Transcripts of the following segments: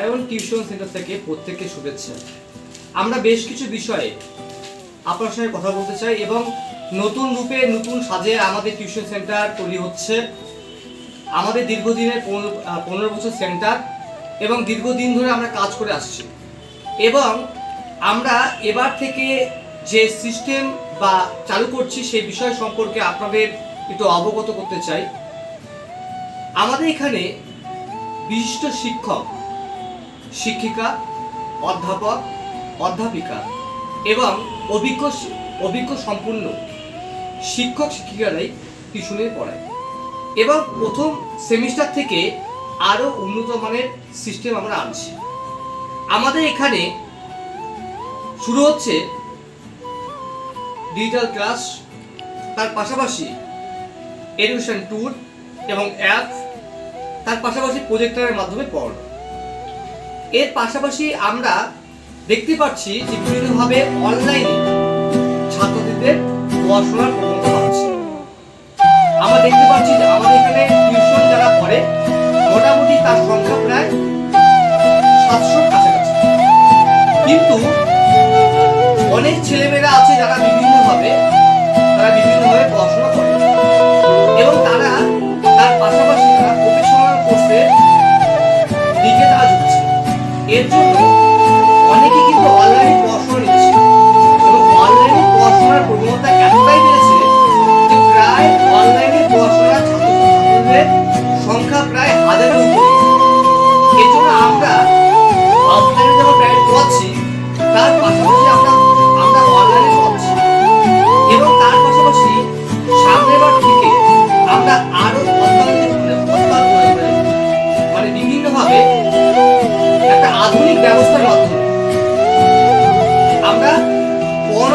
Sayan tuition centre থেকে প্রত্যেককে শুভেচ্ছা। আমরা বেশ কিছু বিষয়ে আপনার সঙ্গে কথা বলতে চাই এবং নতুন রূপে নতুন সাজে আমাদের টিউশন সেন্টার তৈরি হচ্ছে। আমাদের দীর্ঘদিনের পনেরো বছর সেন্টার এবং দীর্ঘদিন ধরে আমরা কাজ করে আসছি। এবং আমরা এবার থেকে যে সিস্টেম বা চালু করছি সেই বিষয় সম্পর্কে আপনাদের একটু অবগত করতে চাই। আমাদের এখানে বিশিষ্ট শিক্ষক শিক্ষিকা, অধ্যাপক, অধ্যাপিকা এবং অভিজ্ঞ অভিজ্ঞ সম্পূর্ণ শিক্ষক শিক্ষিকারাই টিউশনে পড়ায় এবং প্রথম সেমিস্টার থেকে আরও উন্নত মানের সিস্টেম আমরা আনছি। আমাদের এখানে শুরু হচ্ছে ডিজিটাল ক্লাস, তার পাশাপাশি এডুকেশন ট্যুর এবং অ্যাপ, তার পাশাপাশি প্রজেক্টরের মাধ্যমে পড়ানো। এর পাশাপাশি আমরা দেখতে পাচ্ছি যে বিভিন্নভাবে অনলাইনে ছাত্রদের পড়াশোনার প্রবণতা বাড়ছে। আমরা দেখতে পাচ্ছি যে আমাদের এখানে টিউশন যারা পড়ে মোটামুটি তার সংখ্যা প্রায় সাতশোর কাছাকাছি। কিন্তু অনেক ছেলেমেয়েরা আছে যারা বিভিন্নভাবে, তারা বিভিন্নভাবে পড়াশোনা করে। এর জন্য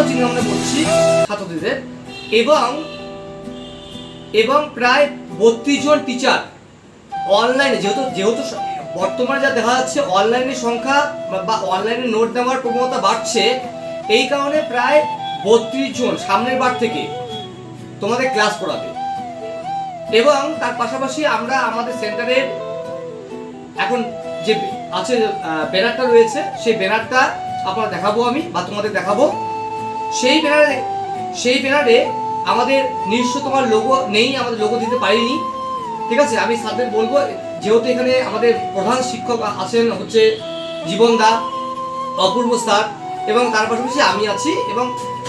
চিন্তা ভাবনা করছি ছাত্রছাত্রীদের এবং এবং প্রায় বত্রিশ জন টিচার অনলাইনে যেহেতু যেহেতু বর্তমানে যা দেখা যাচ্ছে অনলাইনের সংখ্যা বা অনলাইনে নোট নেওয়ার প্রবণতা বাড়ছে, এই কারণে প্রায় বত্রিশ জন সামনের বার থেকে তোমাদের ক্লাস করাবে এবং তার পাশাপাশি আমরা আমাদের সেন্টারের এখন যে, আছে ব্যানারটা রয়েছে, সেই ব্যানারটা আপনারা দেখাবো আমি বা তোমাদের দেখাবো। সেই ব্যানারে সেই ব্যানারে আমাদের নিজস্ব তোমার লোগো নেই, আমাদের লোগো দিতে পারিনি। ঠিক আছে? আমি স্যারদের বলব, যেহেতু এখানে আমাদের প্রধান শিক্ষক আছেন হচ্ছে জীবন দা, অপূর্ব স্যার, এবং তার পাশাপাশি আমি আছি, এবং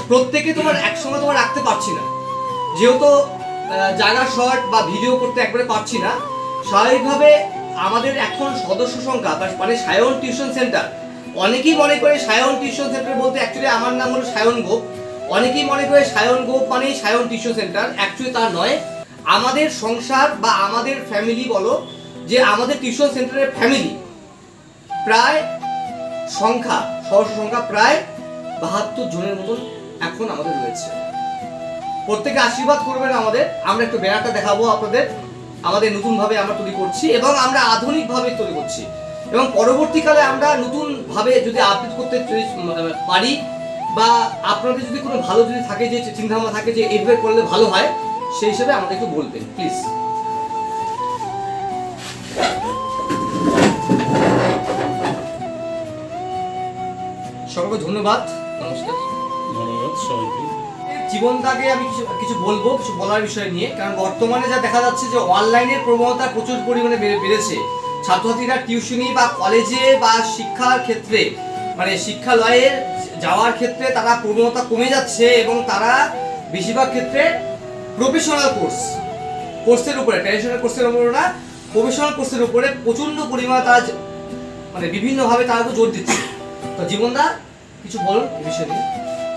প্রত্যেকে তোমার একসঙ্গে তোমার রাখতে পারছি না। যেহেতু জায়গা শর্ট বা ভিডিও করতে একবারে পারছি না, স্বাভাবিকভাবে আমাদের এখন সদস্য সংখ্যা মানে সায়ন টিউশন সেন্টার অনেকেই মনে করে সায়ন টিউশন সেন্টার বলতে অ্যাকচুয়ালি আমার নাম হলো সায়ন গোপ। অনেকেই মনে করে সায়ন গোপ মানেই সায়ন টিউশন সেন্টার। অ্যাকচুয়ালি তা নয়। আমাদের সংসার বা আমাদের ফ্যামিলি বলো, যে আমাদের টিউশন সেন্টারের ফ্যামিলি প্রায় সংখ্যা সদস্য সংখ্যা প্রায় বাহাত্তর জনের মতন এখন আমাদের রয়েছে। প্রত্যেকে আশীর্বাদ করবেন আমাদের। আমরা একটু ব্যানারটা দেখাবো আপনাদের। আমাদের নতুনভাবে আমরা তৈরি করছি এবং আমরা আধুনিকভাবে তৈরি করছি। এবং পরবর্তীকালে আমরা নতুনভাবে যদি আপডেট করতে পারি বা আপনাদের যদি কোনো ভালো যদি থাকে যে চিন্তাভাবনা থাকে যে এইভাবে করলে ভালো হয় সেই হিসাবে আমাকে একটু বলবেন প্লিজ সকলকে ধন্যবাদ নমস্কার। ধন্যবাদ সবাইকে। জীবনটাকে আমি কিছু কিছু বলব কিছু বলার বিষয় নিয়ে কারণ বর্তমানে যা দেখা যাচ্ছে যে অনলাইনের প্রবণতা প্রচুর পরিমাণে বেড়েছে। ছাত্রছাত্রীরা টিউশনি বা কলেজে বা শিক্ষার ক্ষেত্রে মানে শিক্ষালয়ে যাওয়ার ক্ষেত্রে তারা প্রবণতা কমে যাচ্ছে এবং তারা বেশিরভাগ ক্ষেত্রে প্রফেশনাল কোর্স কোর্সের উপরে ট্র্যাডিশনাল কোর্সের উপরে না প্রফেশনাল কোর্সের উপরে প্রচণ্ড পরিমাণে তারা মানে বিভিন্নভাবে তারা তো জোর দিচ্ছে। তো জীবনদা, কিছু বলুন এই বিষয় নিয়ে।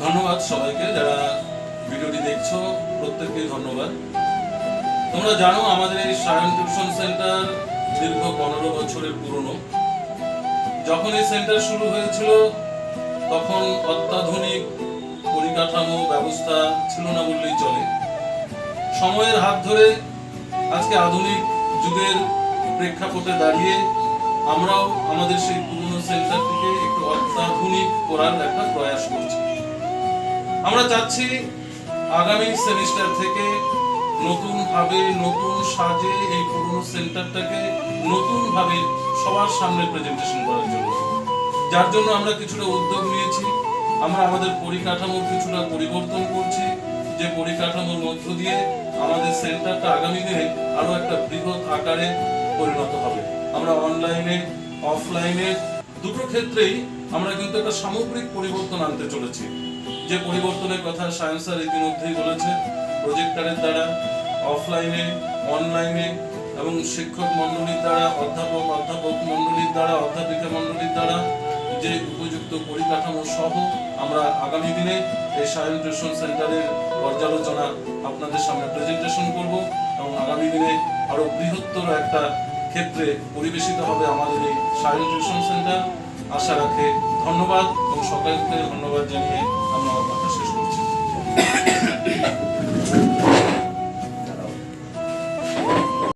ধন্যবাদ সবাইকে যারা ভিডিওটি দেখছ, প্রত্যেককে ধন্যবাদ। তোমরা জানো আমাদের এই সায়ন টিউশন সেন্টার দীর্ঘ পনেরো বছরের পুরনো। যখন এই সেন্টার শুরু হয়েছিল, তখন অত্যাধুনিক পরিকাঠামো ব্যবস্থা ছিল না বললেই চলে। সময়ের হাত ধরে আজকে আধুনিক যুগের প্রেক্ষাপটে দাঁড়িয়ে আমরাও আমাদের সেই পুরনো সেন্টারটিকে একটু অত্যাধুনিক করার একটা প্রয়াস করছি। আমরা চাচ্ছি আগামী সেমিস্টার থেকে নতুন ভাবে নতুন সাজে এই পুরনো সেন্টারটাকে নতুনভাবে সবার সামনে প্রেজেন্টেশন করার জন্য। যার জন্য আমরা কিছুটা উদ্যোগ নিয়েছি। আমরা আমাদের পরিকাঠামোর কিছুটা পরিবর্তন করছি। যে পরিকাঠামোর মধ্য দিয়ে আমাদের সেন্টারটা আগামী দিনে আরও একটা বৃহৎ আকারে পরিণত হবে। আমরা অনলাইনে অফলাইনে দুটো ক্ষেত্রেই আমরা কিন্তু একটা সামগ্রিক পরিবর্তন আনতে চলেছি। যে পরিবর্তনের কথা সায়েন্স স্যার ইতিমধ্যেই বলেছে প্রজেক্টারের দ্বারা অফলাইনে অনলাইনে এবং শিক্ষক মণ্ডলীর দ্বারা, অধ্যাপক অধ্যাপক মণ্ডলীর দ্বারা, অধ্যাপিকা মণ্ডলীর দ্বারা যে উপযুক্ত পরিকাঠামো সহ আমরা আগামী দিনে এই সায়ন টিউশন সেন্টারের পর্যালোচনা আপনাদের সামনে প্রেজেন্টেশন করব এবং আগামী দিনে আরও বৃহত্তর একটা ক্ষেত্রে পরিবেশিত হবে আমাদের এই সায়ন টিউশন সেন্টার। আশা রাখে ধন্যবাদ এবং সকলকে ধন্যবাদ জানিয়ে